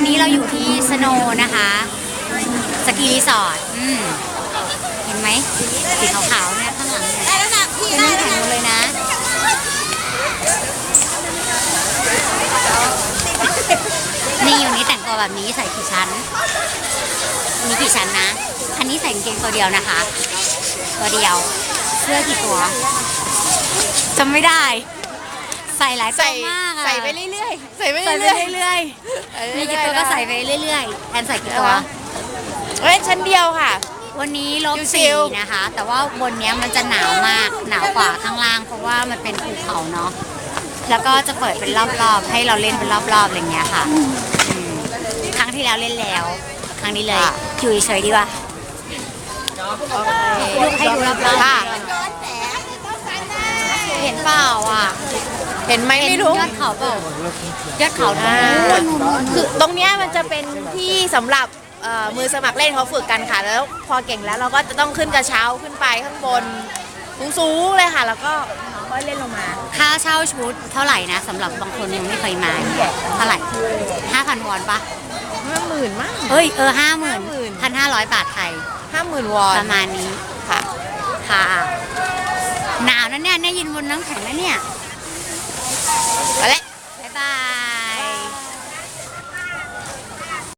วันนี้เราอยู่ที่สโนนะคะสกีรีสอร์ทอืมเห็นไหมสีขาวๆเนี่ยข้างหลังเนี่ยเป็นน้ำแข็งหมดเลยนะนี่อยู่นี้แต่งตัวแบบนี้ใส่กี่ชั้นมีกี่ชั้นนะ อันนี้ใส่กางเกงตัวเดียวนะคะ ตัวเดียว เสื้อกี่ตัวจำไม่ได้ ใส่หลายตัใส่วมากอะใส่ไปเรื่อยๆ ใส่ไปใส่ไปเรื่อยเรื่อยๆๆมีกี่ตัวก็ใส่ไปเรื่อยๆ แอนใส่กี่ตัว เอ้ยชั้นเดียวค่ะ วันนี้ลบชิสี่วนะคะ แต่ว่าบนเนี้ยมันจะหนาวมาก หนาวกว่าข้างล่าง เพราะว่ามันเป็นภูเขาเนาะ แล้วก็จะเปิดเป็นรอบๆ ให้เราเล่นเป็นรอบๆ อะไรเงี้ยค่ะอืมครั้งที่แล้วเล่นแล้ว ครั้งนี้เลย อยู่เฉยๆดีกว่าลูกให้ดูรอบๆค่ะเห็นเปล่าอะ เห็นไหมเห็นไม่รู้ ยอดเขาเปล่ายอดเขาตรงอ่านู้นคือตรงเนี้ยมันจะเป็นที่สำหรับเอ่อมือสมัครเล่นเขาฝึกกันค่ะ แล้วพอเก่งแล้วเราก็จะต้องขึ้นกระเช้าขึ้นไปข้างบนสูงๆเลยค่ะ แล้วก็ค่อยเล่นลงมา ค่าเช่าชุดเท่าไหร่นะสำหรับบางคนยังไม่เคยมาเท่าไหร่ห้าพันวอนปะห้าหมื่นมั้งเอ้ยเออห้าหมื่น50,000พันห้าร้อยบาทไทย ห้าหมื่นวอนประมาณนี้ค่ะ ค่ะ หนาวนะเนี่ยเนี่ยยินบนน้ำแข็งนะเนี่ยไปแล้ว